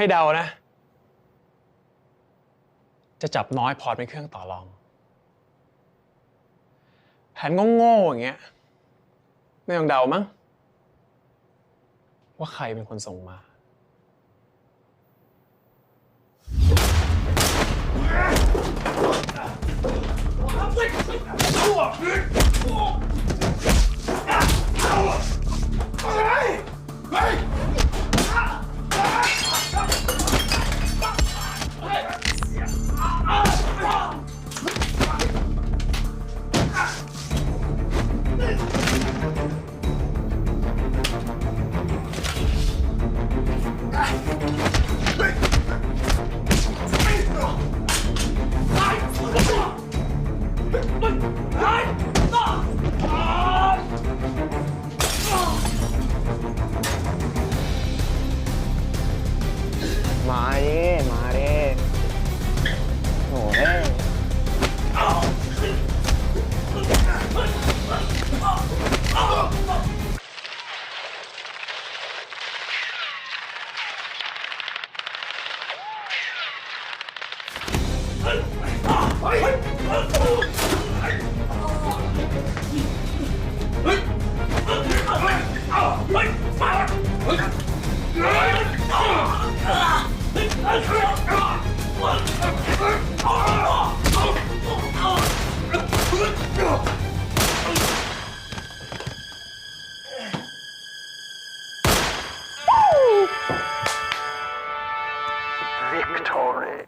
ให้เดานะ จะจับน้อยพอร์ตเป็นเครื่องต่อรอง แผนโง่ๆอย่างเงี้ยไม่ต้องเดามั้งว่าใครเป็นคนส่งมา มาดิ มาดิ Victory.